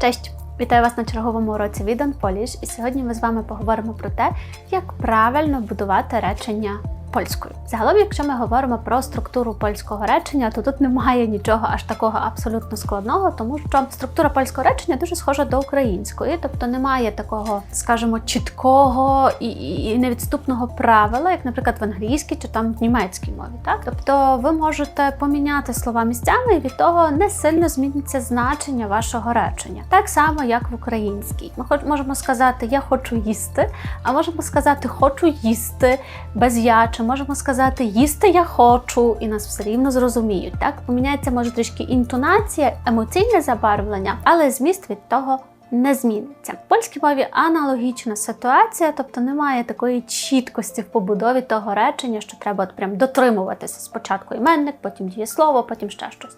Cześć! Вітаю вас на черговому уроці від Polish і сьогодні ми з вами поговоримо про те, як правильно будувати речення польською. Загалом, якщо ми говоримо про структуру польського речення, то тут немає нічого аж такого абсолютно складного, тому що структура польського речення дуже схожа до української, тобто немає такого, скажімо, чіткого і, і невідступного правила, як, наприклад, в англійській чи там в німецькій мові. Так, тобто ви можете поміняти слова місцями, і від того не сильно зміниться значення вашого речення, так само як в українській. Ми хоч можемо сказати Я хочу їсти, а можемо сказати Хочу їсти без я чи можемо сказати їсти я хочу, і нас все рівно зрозуміють. Так поміняється може трішки інтонація, емоційне забарвлення, але зміст від того. Не зміниться. В польській мові аналогічна ситуація, тобто немає такої чіткості в побудові того речення, що треба от прям дотримуватися спочатку іменник, потім дієслово, потім ще щось.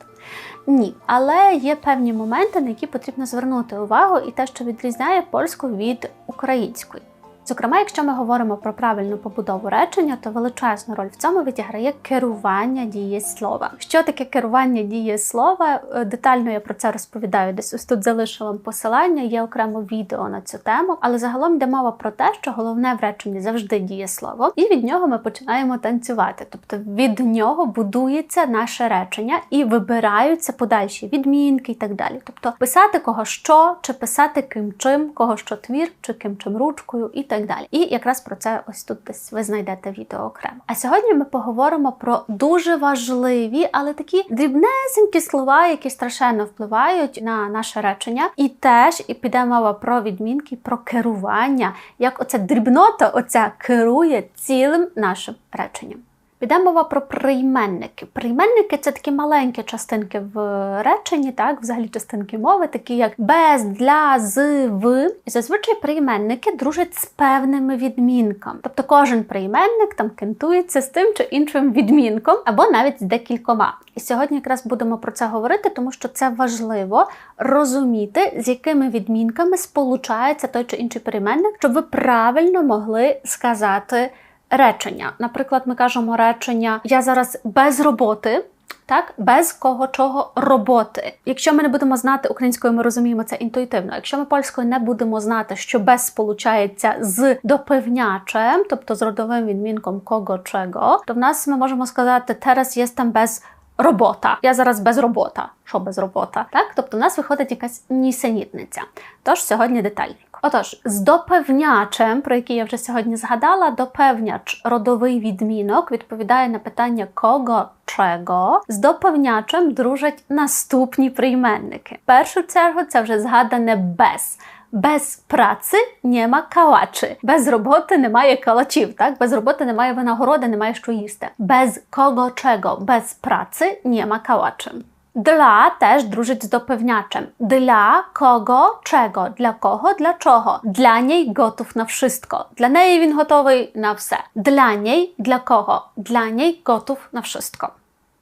Ні, але є певні моменти, на які потрібно звернути увагу, і те, що відрізняє польську від української. Зокрема, якщо ми говоримо про правильну побудову речення, то величезну роль в цьому відіграє керування дієслова. Що таке керування дієслова? Е, детально я про це розповідаю. Десь ось тут залишила посилання, є окремо відео на цю тему, але загалом йде мова про те, що головне в реченні завжди дієслово, і від нього ми починаємо танцювати. Тобто від нього будується наше речення і вибираються подальші відмінки і так далі. Тобто писати кого що, чи писати ким чим, кого що твір, чи ким чим ручкою і так далі. І якраз про це ось тут десь ви знайдете відео окремо. А сьогодні ми поговоримо про дуже важливі, але такі дрібнесенькі слова, які страшенно впливають на наше речення. І теж і піде мова про відмінки, про керування, як оця дрібнота, оця керує цілим нашим реченням. Піде мова про прийменники. Прийменники це такі маленькі частинки в реченні, так, взагалі частинки мови, такі як без, для, з, в. І зазвичай прийменники дружать з певними відмінками. Тобто кожен прийменник там кентується з тим чи іншим відмінком, або навіть з декількома. І сьогодні якраз будемо про це говорити, тому що це важливо розуміти, з якими відмінками сполучається той чи інший прийменник, щоб ви правильно могли сказати речення. Наприклад, ми кажемо речення Я зараз без роботи. Так, без кого чого роботи. Якщо ми не будемо знати українською, ми розуміємо це інтуїтивно. Якщо ми польською не будемо знати, що без сполучається з допевнячем, тобто з родовим відмінком кого чого, то в нас ми можемо сказати Teraz jestem без робота. Я зараз без робота. Що без робота? Так, тобто в нас виходить якась нісенітниця. Тож сьогодні детальні. Отож, з допевнячем, про який я вже сьогодні згадала, допевняч родовий відмінок відповідає на питання кого чого. З допевнячем дружать наступні прийменники. В першу чергу це вже згадане без. Без праці нема калачі. Без роботи немає калачів. Так? Без роботи немає винагороди, немає що їсти. Без кого чого, без праці нема калачі. Dla też drużyć z dopewniaczem. Dla kogo, czego, dla kogo, dla czego. Dla niej gotów na wszystko. Dla niej win gotowy na wse. Dla niej, dla kogo. Dla niej gotów na wszystko.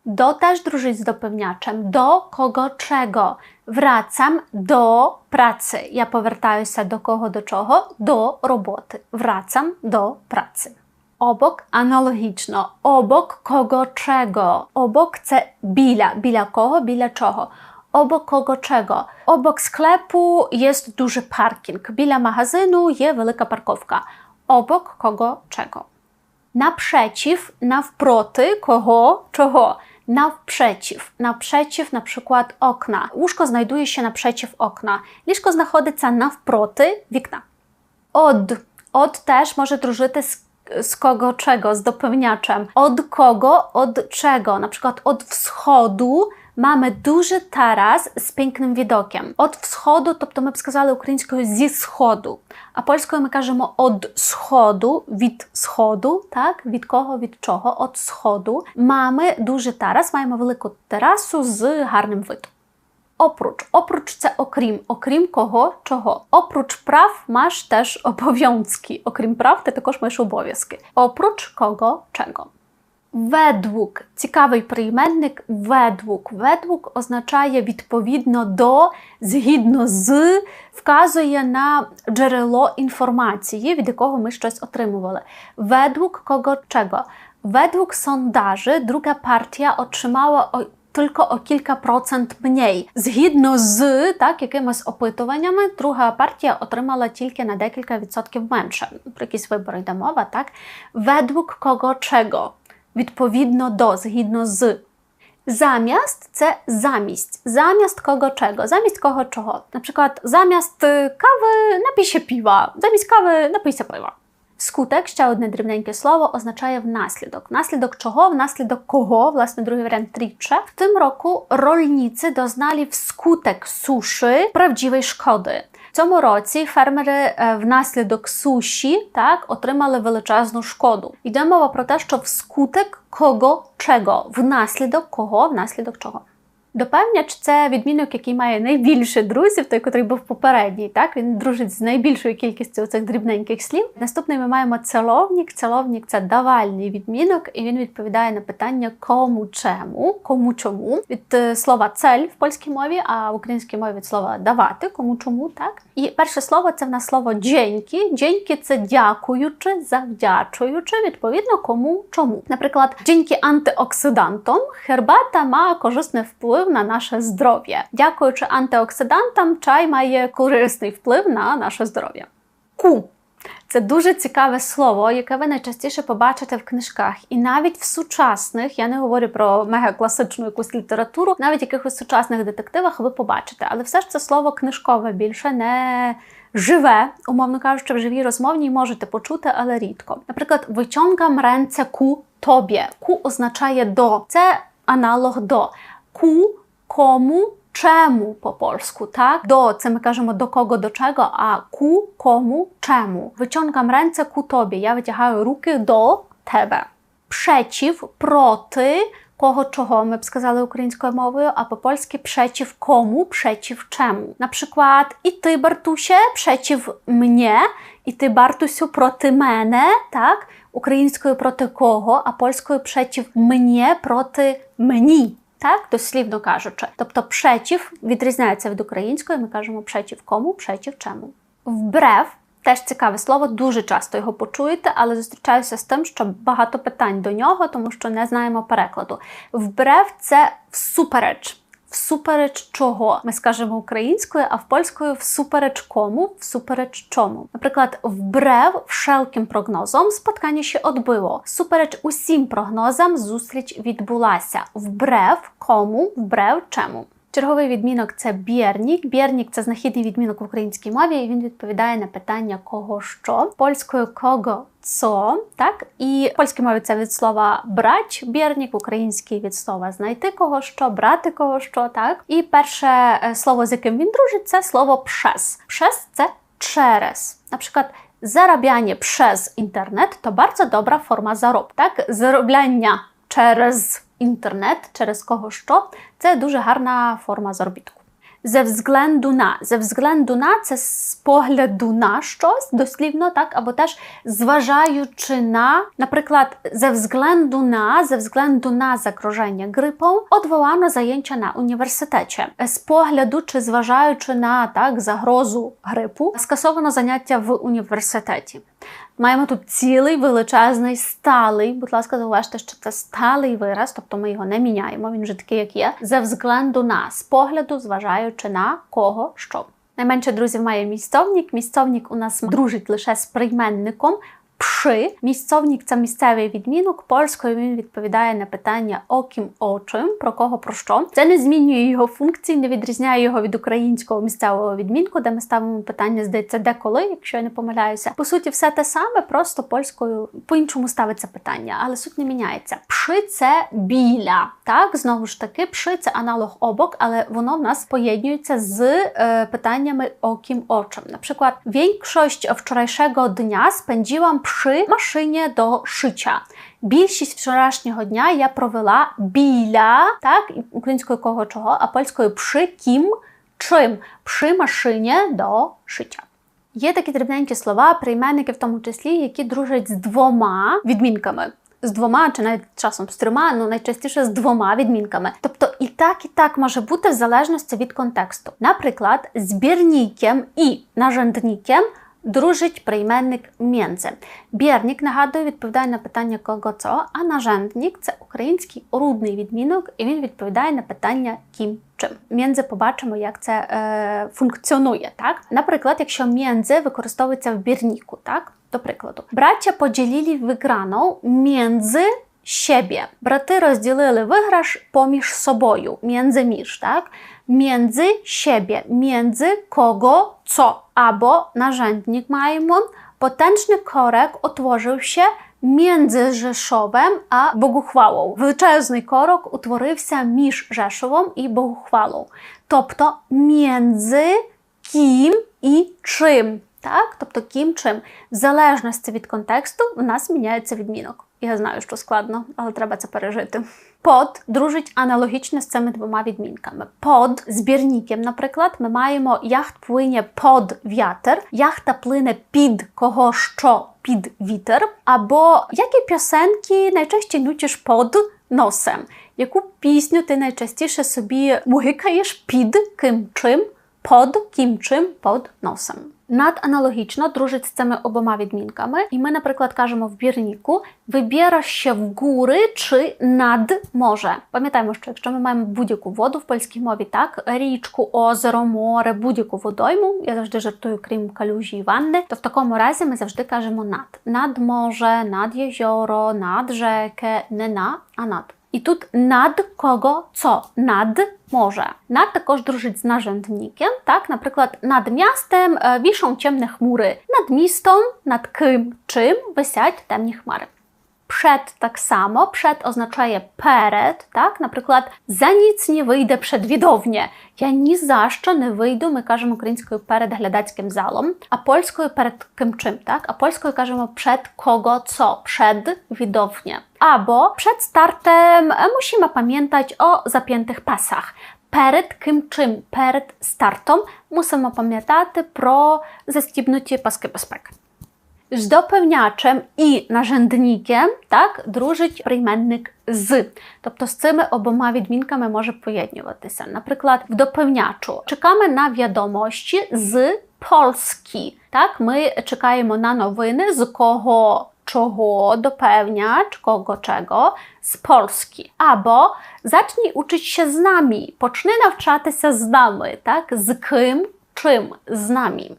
Do też drużyć z dopewniaczem. Do kogo, czego. Wracam do pracy. Ja powracam się do kogo, do czego? Do roboty. Wracam do pracy Обок аналогічно. Обок кого чого. Обок це біля. Біля кого, біля чого. Obok kogo czego? Obok sklepu jest duży parking. Біля магазину є велика парковка. Obok kogo czego? Naprzeciw, nawproty, kogo, czego? Naprzeciw. Naprzeciw na przykład okna. Łóżko znajduje się naprzeciw okna. Ліжко знаходиться навпроти вікна. Od. Od też może дружити з z kogo czego, z dopełniaczem. Od kogo, od czego. Na przykład od wschodu mamy duży taras z pięknym widokiem. Od wschodu, тобто ми б сказали українською зі сходу. А польською ми кажемо od сходу, від сходу, так? Від кого, від чого? От сходу. Mamy duży taras, маємо велику терасу з гарним видом. Oprócz. Oprócz це окрім. Окрім кого, чого. Oprócz прав маєш теж обов'язки. Окрім прав, ти також маєш обов'язки. Oprócz кого, czego. Według. Цікавий прийменник według. Według означає відповідно до, згідно з, вказує на джерело інформації, від якого ми щось отримували. Według kogo czego. Według sondaży druga partia otrzymała Tylko o kilka procent mniej. Згідно з так, якимись опитуваннями, друга партія отримала тільки на декілька відсотків менше. Про якісь вибори йде мова, так? Ведвук кого чого. Відповідно до, згідно з. Замість це замість. Замість кого чого, замість кого чого. Наприклад, замість кави напій się піва, замість кави напийся пива. Скутек, ще одне дрібненьке слово, означає внаслідок. Внаслідок чого, внаслідок кого, власне, другий варіант тріче. В tym roku rolnicy doznali wskutek suszy prawdziwej szkody. В цьому році фермери внаслідок суші так отримали величезну шкоду. Йде мова про те, що вскутек кого чого, внаслідок кого, внаслідок чого. Допевняч це відмінок, який має найбільше друзів, той, котрий був попередній. Так він дружить з найбільшою кількістю цих дрібненьких слів. Наступний ми маємо целовнік. Целовнік це давальний відмінок, і він відповідає на питання кому чому, кому чому. Від слова цель в польській мові, а в українській мові від слова давати, кому чому, так. І перше слово це в нас слово дзенькі. Дзенькі це дякуючи, завдячуючи, відповідно, кому чому. Наприклад, дзенькі антиоксидантом хербата має корисний вплив на наше здоров'я. Дякуючи антиоксидантам, чай має корисний вплив на наше здоров'я. Ку. Це дуже цікаве слово, яке ви найчастіше побачите в книжках. І навіть в сучасних, я не говорю про мегакласичну якусь літературу, навіть в якихось сучасних детективах ви побачите. Але все ж це слово книжкове більше не живе, умовно кажучи, в живій розмовній можете почути, але рідко. Наприклад, вичонгам ренце ку тобі. Ку означає до. Це аналог до. Ку кому. Czemu po polsku, tak? Do, це ми кажемо до кого, до чого, а ку, кому, чему. Wyciągam ręce ku tobie. Я витягаю руки до тебе. Przeciw, проти, кого чого ми б сказали українською мовою, а по-польськи przeciw кому, przeciw czemu. На przykład, і ти, Бартуsie, przeciw mnie, і ти, Бартусю, проти мене, так? Українською проти кого, а польською przeciw mnie, проти мені. Так, дослівно кажучи. Тобто przeciw відрізняється від української, ми кажемо przeciw кому, przeciw чому. Вбрев теж цікаве слово, дуже часто його почуєте, але зустрічаюся з тим, що багато питань до нього, тому що не знаємо перекладу. Вбрев це всупереч. Всупереч чого ми скажемо українською, а в польською всупереч кому, всупереч чому. Наприклад, вбрев wszelkim прогнозом споткання ще odbyło. Всупереч усім прогнозам зустріч відбулася. Вбрев кому, вбрев чому. Черговий відмінок це бірнік. Бірнік це знахідний відмінок в українській мові, і він відповідає на питання кого що. Польською кого цо, так? І в польській мові це від слова брач, бірнік, в українській від слова знайти кого що, брати кого що, так? І перше слово, з яким він дружить, це слово пшес. Пшес це через. Наприклад, Zarabianie internet to bardzo dobra forma zarobku. Так, заробляння через інтернет, через кого що, це дуже гарна форма заробітку. Ze względu na. Ze względu на це з погляду на щось, дослівно, так, або теж зважаючи на, наприклад, ze względu na, ze względu na zagrożenie grypą, odwołano zajęcia na університеті. З погляду чи зважаючи на так, загрозу грипу, скасовано заняття в університеті. Маємо тут цілий величезний сталий. Будь ласка, зауважте, що це сталий вираз, тобто ми його не міняємо, він вже такий, як є. За взгляду на з погляду, зважаючи на кого що. Найменше друзів має місцовник. Місцовник у нас дружить лише з прийменником. Пши, місцовник це місцевий відмінок. Польською він відповідає на питання о ким о чим, про кого про що. Це не змінює його функції, не відрізняє його від українського місцевого відмінку, де ми ставимо питання, здається, де коли, якщо я не помиляюся. По суті, все те саме, просто польською по-іншому ставиться питання, але суть не міняється. Пши це біля. Так, знову ж таки, пши це аналог обок, але воно в нас поєднується з е, питаннями о ким о чим. Наприклад, większość wczorajszego dnia spędziłam przy maszynie do szycia. Більшість вчорашнього дня я провела біля, так, українською кого чого, а польською пши ким чим, пши машині до шиття. Є такі дрібненькі слова, прийменники в тому числі, які дружать з двома відмінками. З двома чи навіть часом з трьома, ну найчастіше з двома відмінками. Тобто і так, і так може бути в залежності від контексту. Наприклад, збірніком і нажендніком дружить прийменник między. Бірник, нагадую, відповідає на питання кого co, а нажендник це український рудний відмінок, і він відповідає на питання ким чим. Między побачимо, як це е, функціонує. Так? Наприклад, якщо między використовується в бірніку, так? До прикладу, браття поділили виграну między siebie. Брати розділили виграш поміж собою, między між, так? Między siebie, między kogo, co. Або narzędnik маємо, potężny korek utworzył się między Rzeszowem a Богухвалою. Величезний корок утворився між Rzeszowом і Богухвалою. Тобто między ким і чим. Так? Тобто ким чим. В залежності від контексту в нас міняється відмінок. Я знаю, що складно, але треба це пережити. Под дружить аналогічно з цими двома відмінками. Под збірником, наприклад, ми маємо яхт плине под вятер, яхта плине під кого що під вітер. Або які пісенки найчастіше нючиш под носом, яку пісню ти найчастіше собі мугикаєш під ким чим, под ким чим под носом. Наданалогічно дружить з цими обома відмінками, і ми, наприклад, кажемо в бірніку вибіра ще в гури чи над може. Пам'ятаємо, що якщо ми маємо будь-яку воду в польській мові, так річку, озеро, море, будь-яку водойму, я завжди жартую, крім калюжі і ванни, то в такому разі ми завжди кажемо над. Над може, над єзоро, над rzekę, не на, а над. І тут над кого co? Над може. Над також дружить з нажендником. Так, наприклад, над містом е, вішą ciemne хмури. Над містом, над ким чим висять темні хмари. Przed так само, przed означає перед, так? Наприклад, за ніц не вийде przed widownię. Я ні за що не вийду, ми кажемо українською перед глядацьким залом, а польською перед ким чим, так? А польською кажемо przed kogo co, przed widownię. Або przed startem musimy pamiętać o zapiętych pasach. Перед ким чим, перед стартом мусимо пам'ятати про застібнуті паски безпеки. З допевнячем і нажендником так дружить прийменник з. Тобто з цими обома відмінками може поєднуватися. Наприклад, в допевнячу чекаємо на відомості з Polski. Так, ми чекаємо на новини з кого. Czego dopewniać, kogo czego z Polski. Albo zacznij uczyć się z nami, почни навчатися з нами, так? З ким, чим, з нами.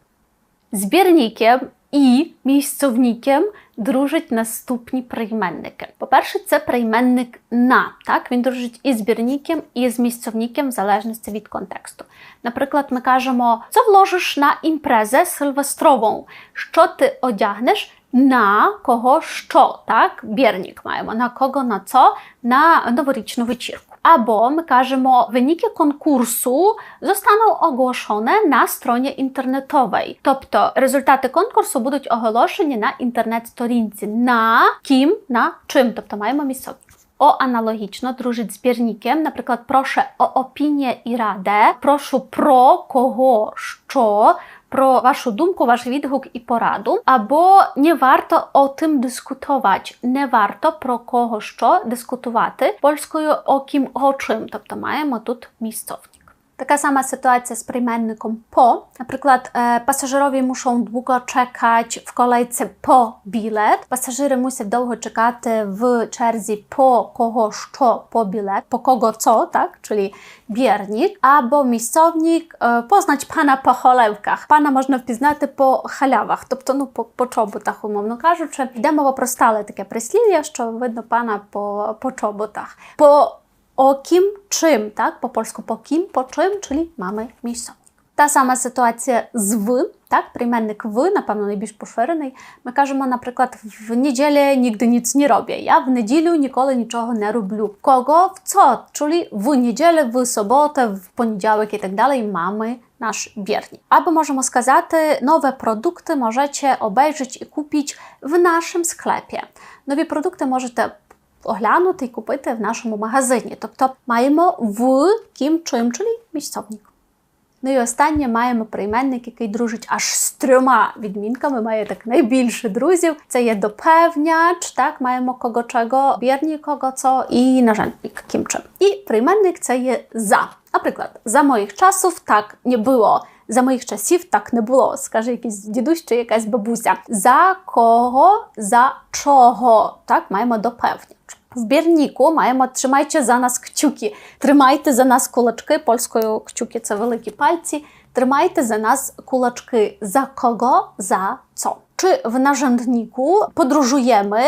Збірником і місцовником дружать наступні прийменники. По-перше, це прийменник на. Так? Він дружить і з збірником, і з місцовником, в залежності від контексту. Наприклад, ми кажемо, co вложиш на імпрезę сильвестрову? Що ти одягнеш? На кого що, так? Бірник маємо, на кого на co? На новорічну вечірку. Albo my кажемо, wyniki konkursu zostaną ogłoszone na stronie internetowej. Тобто результати конкурсу будуть оголошені на інтернет-сторінці. На ким, на чим. Тобто маємо analogiczno drużyć z biernikiem, na przykład proszę o opinię i radę, proszę pro kogo, що, про вашу думку, ваш відгук і пораду. Або не варто о тим дискутувати, не варто про кого що дискутувати польською о ким о чим. Тобто маємо тут місцовник. Така сама sytuacja z прийменником po. Наприклад, пасажирові muszą długo czekać w kolejce po bilet. Пасажири мусять довго чекати в черзі по кого що по білет, по кого co, так? Czyli biernik, або місцовник познać pana по холевках. Пана можна впізнати по халявах, тобто ну по, по чоботах, умовно кажучи. Йде мова про стале таке прислів'я, що видно пана по, по чоботах. По o kim, czym, tak? Po polsku po kim, po czym, czyli mamy miejscownik. Та сама ситуація з в, так, прийменник в, напевно, найбільш поширений. Ми кажемо, наприклад, в неділі нігде ніц не роблю. Я в неділю ніколи нічого не роблю. Кого в co? Czyli в неділю, в суботу, в понеділок і так далі mamy nasz biernik. Albo możemy сказати, nowe produkty możecie obejrzeć i kupić w naszym sklepie. Нові продукти можете оглянути і купити в нашому магазині. Тобто маємо в ким чим, czyli місцовник. Ну і останнє маємо прийменник, який дружить аж з трьома відмінками, має так найбільше друзів. Це є допевняч, так, маємо кого чого, бірні кого co і нажальник ким чим. І прийменник це є за. Наприклад, за моїх часів так не було. За моїх часів так не було, скаже якийсь дідусь чи якась бабуся. За кого, за чого? Так, маємо допевнення. В бірніку маємо тримайте за нас кчуки. Тримайте за нас кулачки. Польською кчуки це великі пальці. Тримайте за нас кулачки. За кого, за co? Czy w narzędniku podróżujemy,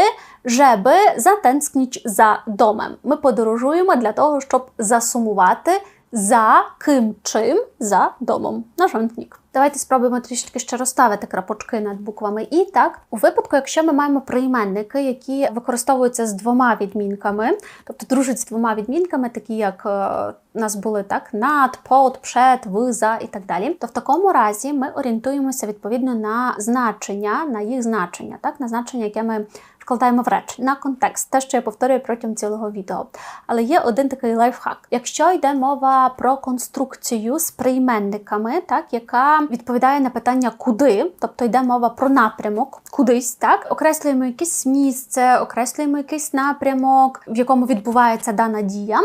żeby zatęsknić za domem? Ми подорожуємо для того, щоб засумувати за ким чим за домом. Нажентник. Давайте спробуємо трішки ще розставити крапочки над буквами І. Так, у випадку, якщо ми маємо прийменники, які використовуються з двома відмінками, тобто дружать з двома відмінками, такі як е, у нас були так над, под, przed, в, за і так далі, то в такому разі ми орієнтуємося відповідно на значення, на їх значення, так, на значення, яке ми вкладаємо в речення, на контекст, те, що я повторюю протягом цілого відео. Але є один такий лайфхак. Якщо йде мова про конструкцію з прийменниками, так, яка відповідає на питання куди, тобто йде мова про напрямок, кудись, так, окреслюємо якесь місце, окреслюємо якийсь напрямок, в якому відбувається дана дія,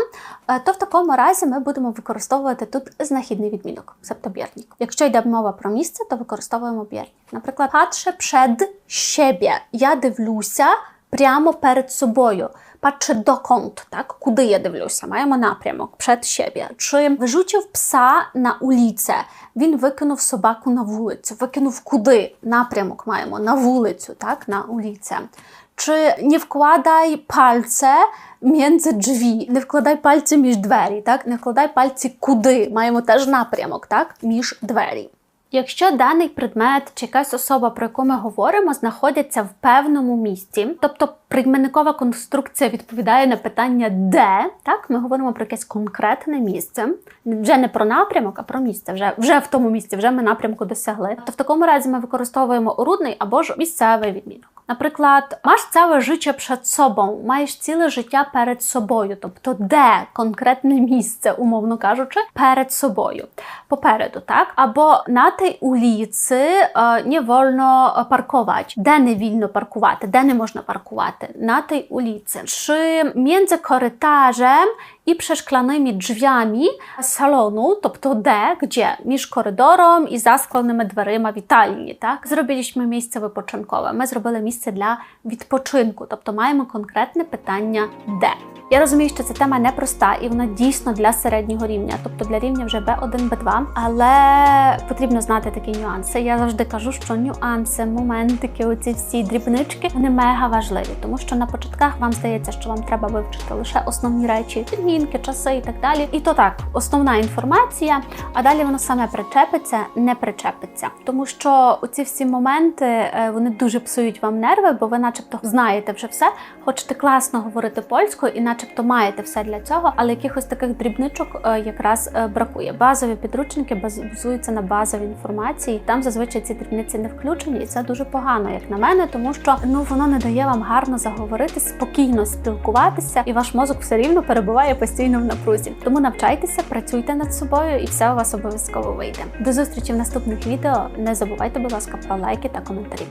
е, то в такому разі ми будемо використовувати тут знахідний відмінок, себто бірник. Якщо йде мова про місце, то використовуємо бірник. Наприклад, patrzę przed siebie. Я дивлюся прямо перед собою. Patrzę dokąd, tak? Куди я дивлюся? Маємо напрямок przed siebie. Чи вирzucił psa на ulicę? Він викинув собаку на вулицю. Викинув куди? Напрямок маємо на вулицю, так? На ulicę. Чи не вкладай пальце między drzwi. Не вкладай пальці між двері, так? Не вкладай пальці куди. Маємо теж напрямок, так? Між двері. Якщо даний предмет чи якась особа, про яку ми говоримо, знаходяться в певному місці, тобто прийменникова конструкція відповідає на питання де, так ми говоримо про якесь конкретне місце, вже не про напрямок, а про місце. Вже вже в тому місці, вже ми напрямку досягли. То в такому разі ми використовуємо орудний або ж місцевий відмінок. Наприклад, маєш ціле життя перед собою, маєш ціле життя перед собою, тобто де конкретне місце, умовно кажучи, перед собою, попереду, так? Або на tej ulicy е, не вольно паркувати, де не вільно паркувати, де не можна паркувати, на tej ulicy. Czy między korytarzem i przeszklanymi drzwiami salonu, тобто де, gdzie, між коридором і заскленими дверима вітальні, так? Зробилися місце випочинкове. Ми зробили місце для відпочинку, тобто маємо конкретне питання де. Я розумію, що ця тема непроста і вона дійсно для середнього рівня, тобто для рівня вже B1, B2, але потрібно знати такі нюанси. Я завжди кажу, що нюанси, моментики, оці всі дрібнички, вони мега важливі, тому що на початках вам здається, що вам треба вивчити лише основні речі, підмінки, часи і так далі. І то так, основна інформація, а далі воно саме причепиться, не причепиться. Тому що оці всі моменти е, вони дуже псують вам нерви, бо ви, начебто, знаєте вже все, хочете класно говорити польською і начебто маєте все для цього, але якихось таких дрібничок е, якраз е, бракує. Базові підручники базуються на базовій інформації. Там зазвичай ці дрібниці не включені, і це дуже погано, як на мене, тому що ну воно не дає вам гарно заговорити, спокійно спілкуватися, і ваш мозок все рівно перебуває постійно в напрузі. Тому навчайтеся, працюйте над собою, і все у вас обов'язково вийде. До зустрічі в наступних відео. Не забувайте, будь ласка, про лайки та коментарі.